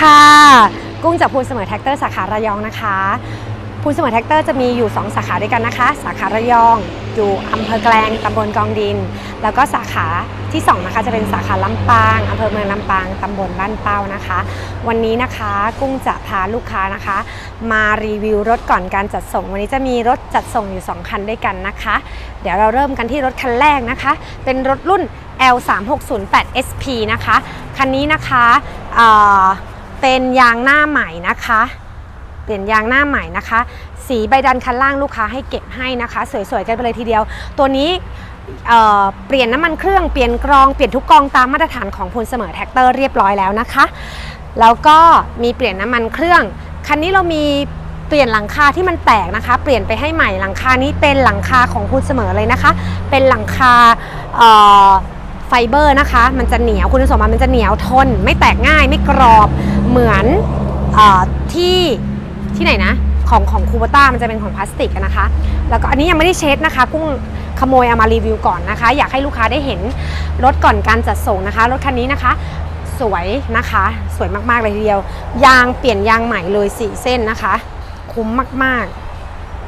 ค่ะ กุ้งจากพูนเสมอแท็กเตอร์สาขาระยองนะคะพูนเสมอแท็กเตอร์จะมีอยู่ 2 สาขาด้วยกันนะคะ สาขาระยองอยู่อำเภอแกลงตำบลกองดิน แล้วก็สาขาที่2นะคะจะเป็นสาขาลำปางอำเภอเมืองลำปางตำบลบ้านเป้านะคะ วันนี้นะคะกุ้งจะพาลูกค้านะคะ มารีวิวรถก่อนการจัดส่ง วันนี้จะมีรถจัดส่งอยู่ 2 คันด้วยกันนะคะ เดี๋ยวเราเริ่มกันที่รถคันแรกนะคะ เป็นรถรุ่น L3608 SP นะคะ คันนี้นะคะ เป็นยางหน้าใหม่นะคะ เปลี่ยนยางหน้าใหม่นะคะ สีใบดันคันล่างลูกค้าให้เก็บให้นะคะ สวยๆกันไปเลยทีเดียว ตัวนี้เเปลี่ยนน้ำมันเครื่องเปลี่ยนกรองเปลี่ยนทุกกองตามมาตรฐานของพลเสมอแท็กเตอร์เรียบร้อยแล้วนะคะแล้วก็มีเปลี่ยนน้ำมันเครื่อง คันนี้เรามีเปลี่ยนหลังคาที่มันแตกนะคะ เปลี่ยนไปให้ใหม่หลังคานี้เป็นหลังคาของคุณเสมอเลยนะคะ เป็นหลังคา ไฟเบอร์นะคะ มันจะเหนียวคุณสมบัติมันจะเหนียวทน ไม่แตกง่ายไม่กรอบเหมือนอที่ที่ไหนนะ ของของคูโบต้ามันจะเป็นของพลาสติกนะคะ แล้วก็อันนี้ยังไม่ได้เช็ดนะคะกุ้งขโมยเอามารีวิวก่อนนะคะ อยากให้ลูกค้าได้เห็นรถก่อนการจัดส่งนะคะรถคันนี้นะคะ สวยนะคะ สวยมากๆเลยทีเดียว ยางเปลี่ยนยางใหม่เลย4เส้นนะคะ คุ้มมาก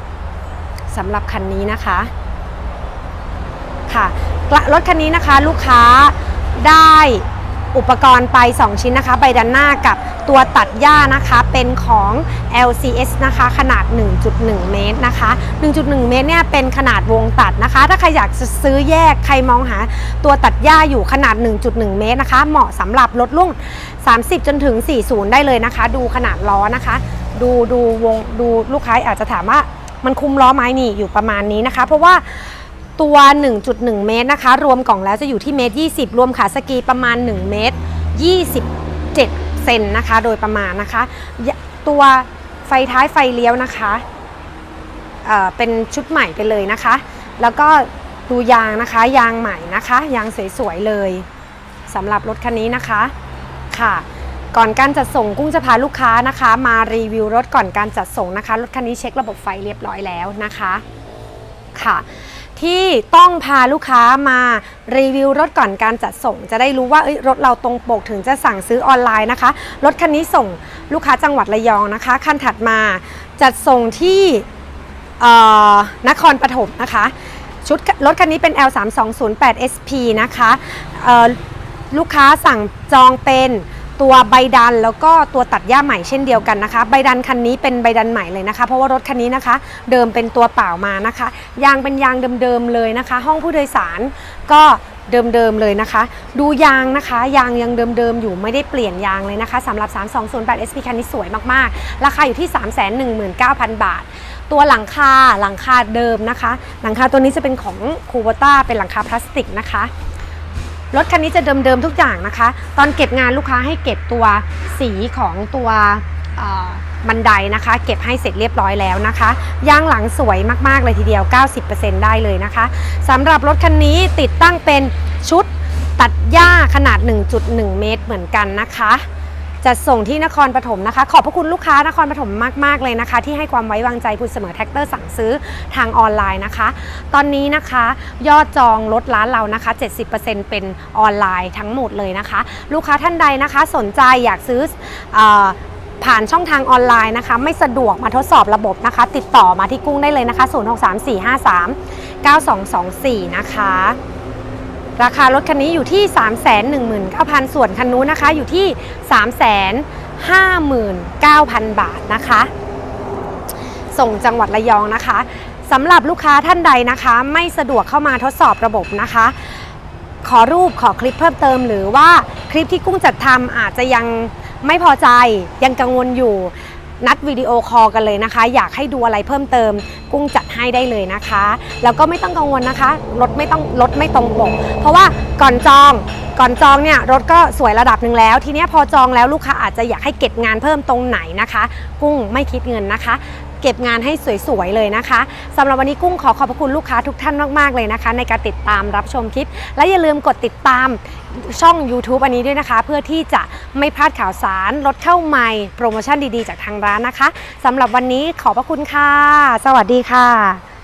ๆสำหรับคันนี้นะคะ ค่ะรถคันนี้นะคะลูกค้าได้อุปกรณ์ไป 2 ชิ้นนะคะ ใบด้านหน้ากับตัวตัดหญ้านะคะเป็นของ LCS นะคะ ขนาด 1.1 เมตรนะคะ 1.1 เมตรเนี่ยเป็นขนาดวงตัดนะคะ ถ้าใครอยากซื้อแยกใครมองหา ตัวตัดหญ้าอยู่ขนาด 1.1 เมตรนะคะ เหมาะสำหรับรถรุ่ง30 จนถึง 40 ได้เลยนะคะ ดูขนาดล้อนะคะ ดูดูวงดูลูกค้าอาจจะถามว่ามันคุมล้อไหมนี่อยู่ประมาณนี้นะคะ เพราะว่า ตัว 1.1 เมตรนะคะ รวมกล่องแล้วจะอยู่ที่เมตร 20 รวมขาสกีประมาณ 1 เมตร 27 เซนนะคะ โดยประมาณนะคะ ตัวไฟท้ายไฟเลี้ยวนะคะเอ่อเป็นชุดใหม่ไปเลยนะคะ แล้วก็ดูยางนะคะ ยางใหม่นะคะ ยางสวยๆเลยสำหรับรถคันนี้นะคะค่ะ ก่อนการจัดส่งกุ้งจะพาลูกค้านะคะ มารีวิวรถก่อนการจัดส่งนะคะ รถคันนี้เช็คระบบไฟเรียบร้อยแล้วนะคะค่ะ ที่ต้องพาลูกค้ามารีวิวรถก่อนการจัดส่ง จะได้รู้ว่าเรถเราตรงปกถึงจะสั่งซื้อออนไลน์นะคะ รถคันนี้ส่งลูกค้าจังหวัดระยองนะคะ คันถัดมาจัดส่งที่นครปฐมนะคะชุดรถคันนี้เป็น L3208 SP นะคะลูกค้าสั่งจองเป็น ตัวใบดันแล้วก็ตัวตัดหญ้าใหม่เช่นเดียวกันนะคะ ใบดันคันนี้เป็นใบดันใหม่เลยนะคะ เพราะว่ารถคันนี้นะคะ เดิมเป็นตัวเปล่ามานะคะ ยางเป็นยางเดิมๆเลยนะคะ ห้องผู้โดยสารก็เดิมๆเลยนะคะ ดูยางนะคะ ยางยังเดิมๆอยู่ไม่ได้เปลี่ยนยางเลยนะคะสำหรับ 3208 SP คันนี้สวยมากๆ ราคาอยู่ที่ 319,000 บาท ตัวหลังคาหลังคาเดิมนะคะ หลังคาตัวนี้จะเป็นของคูโบต้าเป็นหลังคาพลาสติกนะคะ รถคันนี้จะเดิมๆทุกอย่างนะคะ ตอนเก็บงานลูกค้าให้เก็บตัวสีของตัวบันไดนะคะ เก็บให้เสร็จเรียบร้อยแล้วนะคะยางหลังสวยมากๆเลยทีเดียว 90%ได้เลยนะคะสำหรับรถคันนี้ติดตั้งเป็นชุดตัดหญ้าขนาด 1.1 เมตรเหมือนกันนะคะ จัดส่งที่นครปฐมนะคะ ขอบพระคุณลูกค้านครปฐมมากๆเลยนะคะ ที่ให้ความไว้วางใจคุณเสมอแท็กเตอร์สั่งซื้อทางออนไลน์นะคะ ตอนนี้นะคะยอดจองรถร้านเรานะคะ 70%เป็นออนไลน์ทั้งหมดเลยนะคะ ลูกค้าท่านใดนะคะสนใจอยากซื้ออผ่านช่องทางออนไลน์นะคะ ไม่สะดวกมาทดสอบระบบนะคะ ติดต่อมาที่กุ้งได้เลยนะคะ 063453 9224 นะคะ ราคารถคันนี้อยู่ที่ 319,000 ส่วนคันนู้นนะคะอยู่ที่ 359,000 บาทนะคะ ส่งจังหวัดระยองนะคะสำหรับลูกค้าท่านใดนะคะ ไม่สะดวกเข้ามาทดสอบระบบนะคะ ขอรูปขอคลิปเพิ่มเติม หรือว่าคลิปที่กุ้งจัดทำอาจจะยังไม่พอใจยังกังวลอยู่นัดวิดีโอคอลกันเลยนะคะ อยากให้ดูอะไรเพิ่มเติม กุ้งจัด ให้ได้เลยนะคะ แล้วก็ไม่ต้องกังวลนะคะรถไม่ต้องรถไม่ตรงปก เพราะว่าก่อนจองก่อนจองเนี่ยรถก็สวยระดับหนึ่งแล้ว ทีนี้พอจองแล้วลูกค้าอาจจะอยากให้เก็บงานเพิ่มตรงไหนนะคะ กุ้งไม่คิดเงินนะคะ เก็บงานให้สวยๆเลยนะคะสำหรับวันนี้กุ้งขอขอบพระคุณลูกค้าทุกท่านมากๆเลยนะคะ ในการติดตามรับชมคลิป และอย่าลืมกดติดตามช่อง YouTube อันนี้ด้วยนะคะ เพื่อที่จะไม่พลาดข่าวสารลดเข้าใหม่ โปรโมชั่นดีๆ จากทางร้านนะคะสำหรับวันนี้ขอบพระคุณค่ะ สวัสดีค่ะ